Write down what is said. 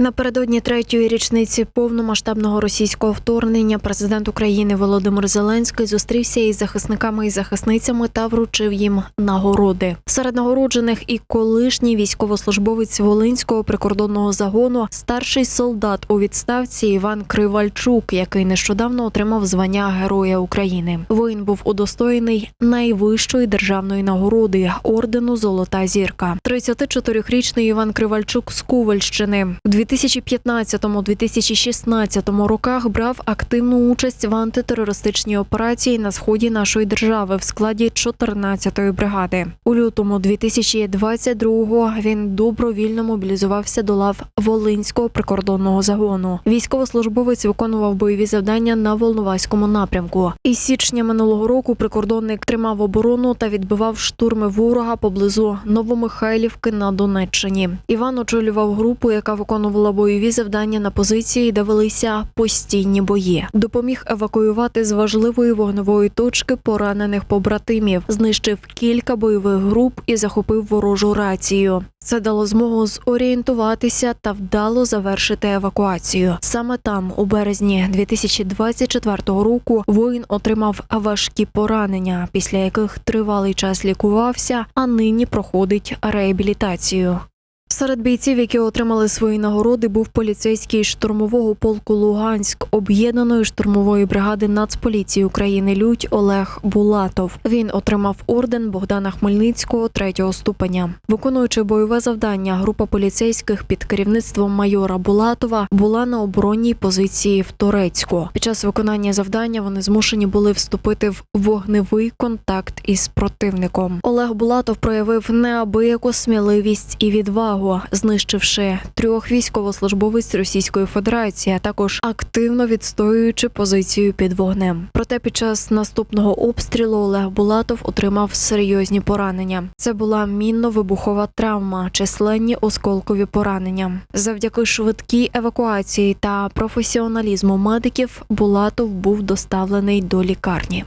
Напередодні третьої річниці повномасштабного російського вторгнення президент України Володимир Зеленський зустрівся із захисниками і захисницями та вручив їм нагороди. Серед нагороджених і колишній військовослужбовець Волинського прикордонного загону, старший солдат у відставці Іван Кривальчук, який нещодавно отримав звання Героя України. Воїн був удостоєний найвищої державної нагороди ордену Золота зірка. 34-річний Іван Кривальчук з Ковальщини 2015-2016 роках брав активну участь в антитерористичній операції на сході нашої держави в складі 14-ї бригади. У лютому 2022-го він добровільно мобілізувався до лав Волинського прикордонного загону. Військовослужбовець виконував бойові завдання на Волноваському напрямку. Із січня минулого року прикордонник тримав оборону та відбивав штурми ворога поблизу Новомихайлівки на Донеччині. Іван очолював групу, яка виконувала бойові завдання на позиції, де велися постійні бої. Допоміг евакуювати з важливої вогневої точки поранених побратимів, знищив кілька бойових груп і захопив ворожу рацію. Це дало змогу зорієнтуватися та вдало завершити евакуацію. Саме там, у березні 2024 року, воїн отримав важкі поранення, після яких тривалий час лікувався, а нині проходить реабілітацію. Серед бійців, які отримали свої нагороди, був поліцейський штурмового полку Луганськ об'єднаної штурмової бригади Нацполіції України Людь Олег Булатов. Він отримав орден Богдана Хмельницького третього ступеня. Виконуючи бойове завдання, група поліцейських під керівництвом майора Булатова була на оборонній позиції в Торецьку. Під час виконання завдання вони змушені були вступити в вогневий контакт із противником. Олег Булатов проявив неабияку сміливість і відвагу, знищивши трьох військовослужбовець Російської Федерації, а також активно відстоюючи позицію під вогнем. Проте під час наступного обстрілу Олег Булатов отримав серйозні поранення. Це була мінно-вибухова травма, численні осколкові поранення. Завдяки швидкій евакуації та професіоналізму медиків Булатов був доставлений до лікарні.